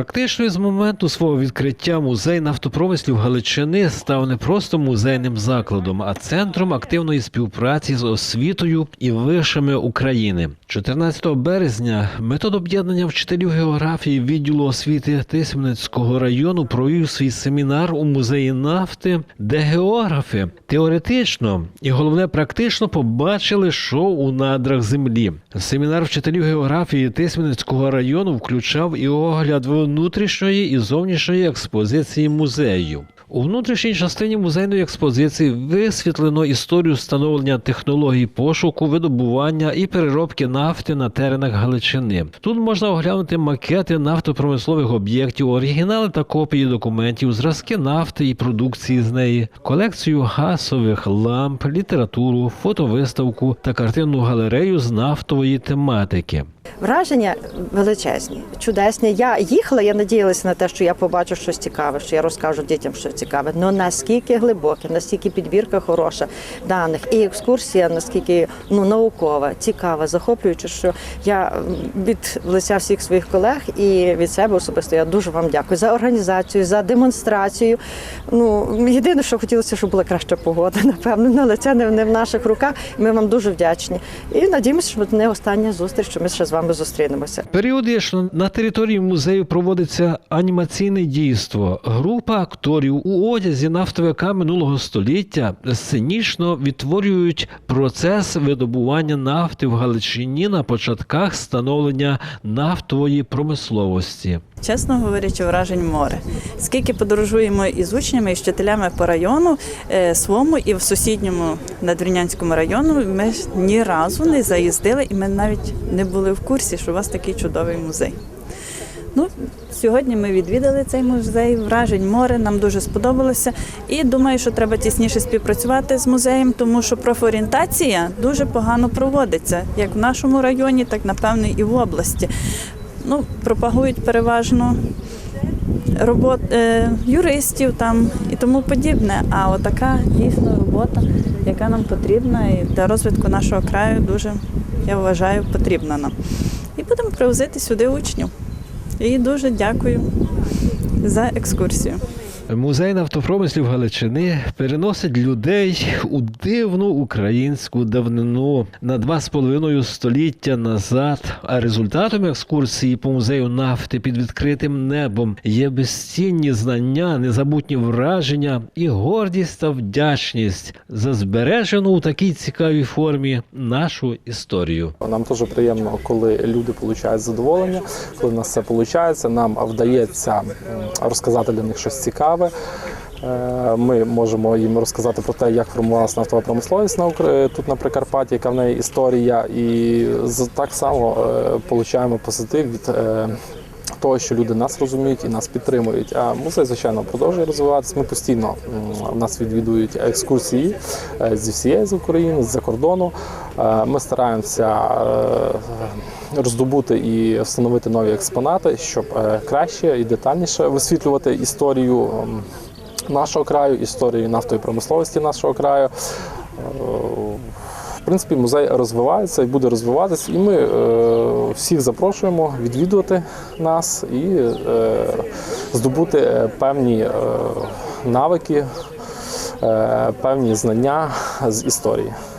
Практично з моменту свого відкриття музей нафтопромислів Галичини став не просто музейним закладом, а центром активної співпраці з освітою і вишами України. 14 березня метод об'єднання вчителів географії відділу освіти Тисменецького району провів свій семінар у музеї нафти, де географи теоретично і головне практично побачили, що у надрах землі. Семінар вчителів географії Тисменецького району включав і огляд внутрішньої і зовнішньої експозиції музею. У внутрішній частині музейної експозиції висвітлено історію встановлення технологій пошуку, видобування і переробки нафти на теренах Галичини. Тут можна оглянути макети нафтопромислових об'єктів, оригінали та копії документів, зразки нафти і продукції з неї, колекцію гасових ламп, літературу, фотовиставку та картинну галерею з нафтової тематики. Враження величезні, чудесні. Я їхала, я надіялася на те, що я побачу щось цікаве, що я розкажу дітям щось цікаве. Ну наскільки глибоке, наскільки підбірка хороша даних, і екскурсія, наскільки ну наукова, цікава, захоплююча, що я від лиця всіх своїх колег і від себе особисто я дуже вам дякую за організацію, за демонстрацію. Ну єдине, що хотілося, щоб була краща погода, напевно, але це не, в наших руках. Ми вам дуже вдячні. І надіємося, що не остання зустріч, що ми ще з вами зустрінемося. Періодично на території музею проводиться анімаційне дійство. Група акторів у одязі нафтовика минулого століття сценічно відтворюють процес видобування нафти в Галичині на початках становлення нафтової промисловості. Чесно говорячи, вражень море. Скільки подорожуємо із учнями і вчителями по району е, своєму і в сусідньому надвірнянському району, ми ні разу не заїздили, і ми навіть не були в курсі, що у вас такий чудовий музей. Ну, сьогодні ми відвідали цей музей, вражень море, нам дуже сподобалося. І думаю, що треба тісніше співпрацювати з музеєм, тому що профорієнтація дуже погано проводиться, як в нашому районі, так напевно і в області. Ну, пропагують переважно робот е, юристів там і тому подібне. А отака дійсно робота, яка нам потрібна, і для розвитку нашого краю дуже, я вважаю, потрібна нам. І будемо привозити сюди учнів. І дуже дякую за екскурсію. Музей нафтопромислів Галичини переносить людей у дивну українську давнину на два з половиною століття назад. А результатом екскурсії по музею нафти під відкритим небом є безцінні знання, незабутні враження і гордість та вдячність за збережену у такій цікавій формі нашу історію. Нам дуже приємно, коли люди отримують задоволення, коли в нас все виходить, нам вдається розказати для них щось цікаве. Е, Ми можемо їм розказати про те, як формувалася нафтова промисловість тут на Прикарпатті, яка в неї історія, і так само е, отримуємо позитив від. Того, що люди нас розуміють і нас підтримують. А музей, звичайно, продовжує розвиватися. Ми постійно м, нас відвідують екскурсії е, зі всієї з України, з-за кордону. Е, Ми стараємося е, роздобути і встановити нові експонати, щоб краще і детальніше висвітлювати історію нашого краю, історію нафтової промисловості нашого краю. В принципі, музей розвивається і буде розвиватися, і ми е, всіх запрошуємо відвідувати нас і е, здобути певні е, навики, е, певні знання з історії.